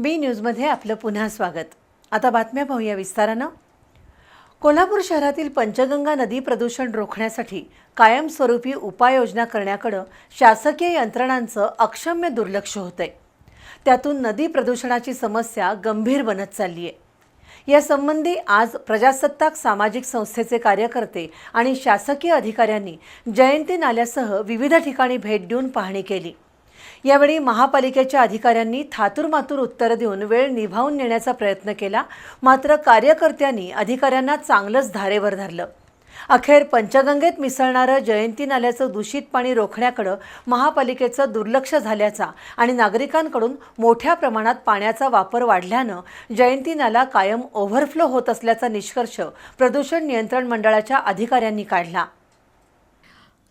बी न्यूजमध्ये आपलं पुन्हा स्वागत. आता बातम्या पाहूया विस्तारानं. कोल्हापूर शहरातील पंचगंगा नदी प्रदूषण रोखण्यासाठी कायमस्वरूपी उपाययोजना करण्याकडं शासकीय यंत्रणांचं अक्षम्य दुर्लक्ष होतंय. त्यातून नदी प्रदूषणाची समस्या गंभीर बनत चालली आहे यासंबंधी आज प्रजासत्ताक सामाजिक संस्थेचे कार्यकर्ते आणि शासकीय अधिकाऱ्यांनी जयंती नाल्यासह विविध ठिकाणी भेट देऊन पाहणी केली. यावेळी महापालिकेच्या अधिकाऱ्यांनी थातूरमातूर उत्तर देऊन वेळ निभावून नेण्याचा प्रयत्न केला. मात्र कार्यकर्त्यांनी अधिकाऱ्यांना चांगलंच धारेवर धरलं. अखेर पंचगंगेत मिसळणारं जयंती नाल्याचं दूषित पाणी रोखण्याकडं महापालिकेचं दुर्लक्ष झाल्याचा आणि नागरिकांकडून मोठ्या प्रमाणात पाण्याचा वापर वाढल्यानं जयंती नाला कायम ओव्हरफ्लो होत असल्याचा निष्कर्ष प्रदूषण नियंत्रण मंडळाच्या अधिकाऱ्यांनी काढला.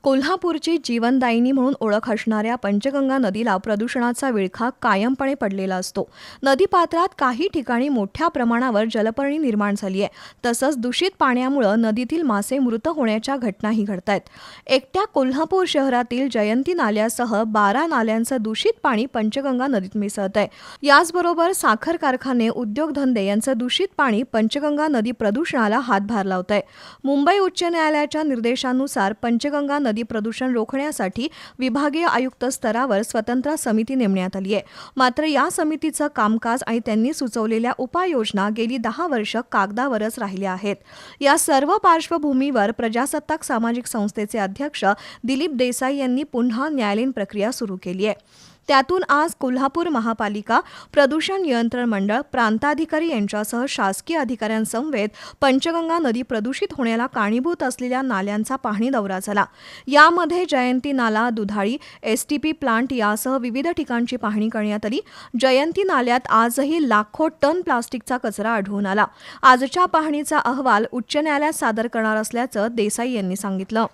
कोल्हापूरची जीवनदायिनी म्हणून ओळख असणाऱ्या पंचगंगा नदीला प्रदूषणाचा विळखा कायमपणे पडलेला असतो. नदीपात्रात काही ठिकाणी मोठ्या प्रमाणावर जलपर्णी निर्माण झाली आहे. तसंच दूषित पाण्यामुळं नदीतील मासे मृत होण्याच्या घटनाही घडत आहेत एकट्या कोल्हापूर शहरातील जयंती नाल्यासह बारा नाल्यांचं दूषित पाणी पंचगंगा नदीत मिसळत आहे. याचबरोबर साखर कारखाने उद्योगधंदे यांचं दूषित पाणी पंचगंगा नदी प्रदूषणाला हातभार लावत आहे मुंबई उच्च न्यायालयाच्या निर्देशानुसार पंचगंगा नदी प्रदूषण रोखण्यासाठी विभागीय आयुक्त स्तरावर स्वतंत्र समिती नेमण्यात आली आहे. मात्र या समितीचं कामकाज आणि त्यांनी सुचवलेल्या उपाययोजना गेली दहा वर्ष कागदावरच राहिल्या आहेत. या सर्व पार्श्वभूमीवर प्रजासत्ताक सामाजिक संस्थेचे अध्यक्ष दिलीप देसाई यांनी पुन्हा न्यायालयीन प्रक्रिया सुरू केली आहे. त्यातून आज कोल्हापूर महापालिका प्रदूषण नियंत्रण मंडळ प्रांताधिकारी यांच्यासह शासकीय अधिकाऱ्यांसमवेत पंचगंगा नदी प्रदूषित होण्याला कारणीभूत असलेल्या नाल्यांचा पाहणी दौरा झाला. यामध्ये जयंती नाला दुधाळी एसटीपी प्लांट यासह विविध ठिकाणची पाहणी करण्यात आली. जयंती नाल्यात आजही लाखो टन प्लास्टिकचा कचरा आढळून आला. आजच्या पाहणीचा अहवाल उच्च न्यायालयात सादर करणार असल्याचं देसाई यांनी सांगितलं.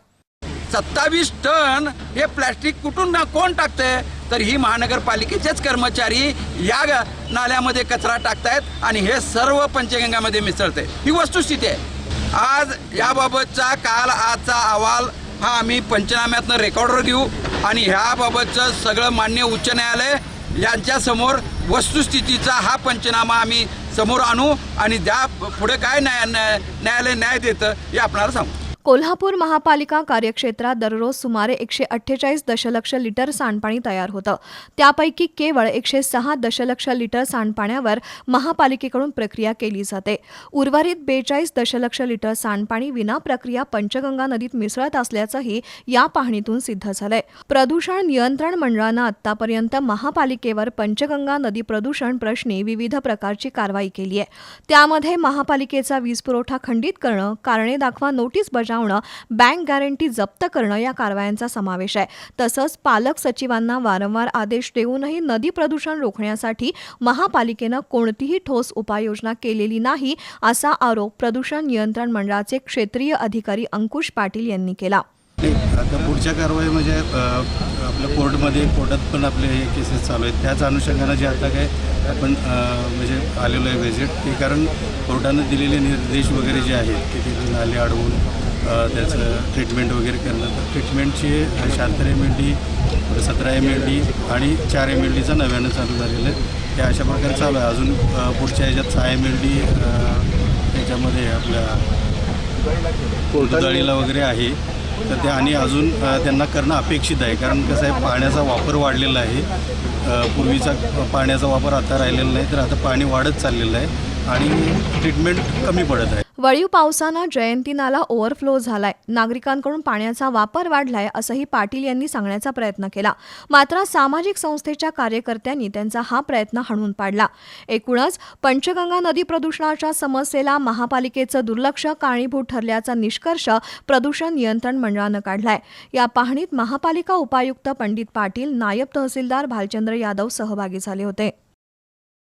सत्तावीस टन हे प्लॅस्टिक कुठून ना कोण टाकतंय? तर ही महानगरपालिकेचेच कर्मचारी या ग- नाल्यामध्ये कचरा टाकतायत आणि हे सर्व पंचगंगामध्ये मिसळते ही वस्तुस्थिती आहे. आज याबाबतचा काल आजचा अहवाल हा आम्ही पंचनाम्यातनं रेकॉर्डवर घेऊ आणि ह्याबाबतचं सगळं मान्य उच्च न्यायालय यांच्यासमोर वस्तुस्थितीचा हा पंचनामा आम्ही समोर आणू आणि त्या पुढे काय न्याय न्याय- न्यायालय न्याय देतं हे आपणाला सांगू. कोल्हापूर महापालिका कार्यक्षेत्रात दररोज सुमारे एकशे अठ्ठेचाळीस दशलक्ष लिटर सांडपाणी तयार होतं. त्यापैकी केवळ एकशे सहा दशलक्ष लिटर सांडपाण्यावर महापालिकेकडून प्रक्रिया केली जाते. उर्वरित बेचाळीस दशलक्ष लिटर सांडपाणी विना प्रक्रिया पंचगंगा नदीत मिसळत असल्याचंही या पाहणीतून सिद्ध झालंय. प्रदूषण नियंत्रण मंडळानं आतापर्यंत महापालिकेवर पंचगंगा नदी प्रदूषण प्रश्नी विविध प्रकारची कारवाई केली आहे त्यामध्ये महापालिकेचा वीज पुरवठा खंडित करणं कारणे दाखवा नोटीस बजावणं बजावणं बँक गॅरंटी जप्त करणं या कारवायांचा समावेश आहे. तसंच पालक सचिवांना वारंवार आदेश देऊनही नदी प्रदूषण रोखण्यासाठी महापालिकेनं कोणतीही ठोस उपाययोजना केलेली नाही असा आरोप प्रदूषण नियंत्रण मंडळाचे क्षेत्रीय अधिकारी अंकुश पाटील यांनी केला. आता पुढच्या कारवाई म्हणजे अ, आपल्या कोर्टमध्ये कोर्टात पण आपले हे केसेस चालू आहेत. त्याच अनुषंगानं जे आता काय आपण म्हणजे आलेलो आहे व्हिजिट ते कारण कोर्टानं दिलेले निर्देश वगैरे जे आहेत की तिथे नाले अडवून त्याचं ट्रीटमेंट वगैरे करणं. तर ट्रीटमेंटची शहात्तर एम एल डी सतरा एम एल डी आणि चार एम एल डीचं नव्यानं चालू झालेलं आहे. हे अशा प्रकारे चालू आहे. अजून पुढच्या ह्याच्यात सहा एम एल डी त्याच्यामध्ये आपल्या दुधाळीला वगैरे आहे. तर ते आणि अजून त्यांना करणं अपेक्षित आहे. कारण कसं आहे पाण्याचा वापर वाढलेला आहे. पूर्वीचा पाण्याचा वापर आता राहिलेला नाही. तर आता पाणी वाढत चाललेलं आहे. आणि ट्रीटमेंट कमी पडत आहे. वळीव पावसानं जयंती नाला ओव्हरफ्लो झालाय. नागरिकांकडून पाण्याचा वापर वाढलाय असंही पाटील यांनी सांगण्याचा प्रयत्न केला. मात्र सामाजिक संस्थेच्या कार्यकर्त्यांनी त्यांचा हा प्रयत्न हाणून पाडला. एकूणच पंचगंगा नदी प्रदूषणाच्या समस्येला महापालिकेचं दुर्लक्ष कारणीभूत ठरल्याचा निष्कर्ष प्रदूषण नियंत्रण मंडळानं काढलाय. या पाहणीत महापालिका उपायुक्त पंडित पाटील नायब तहसीलदार भालचंद्र यादव सहभागी झाले होते.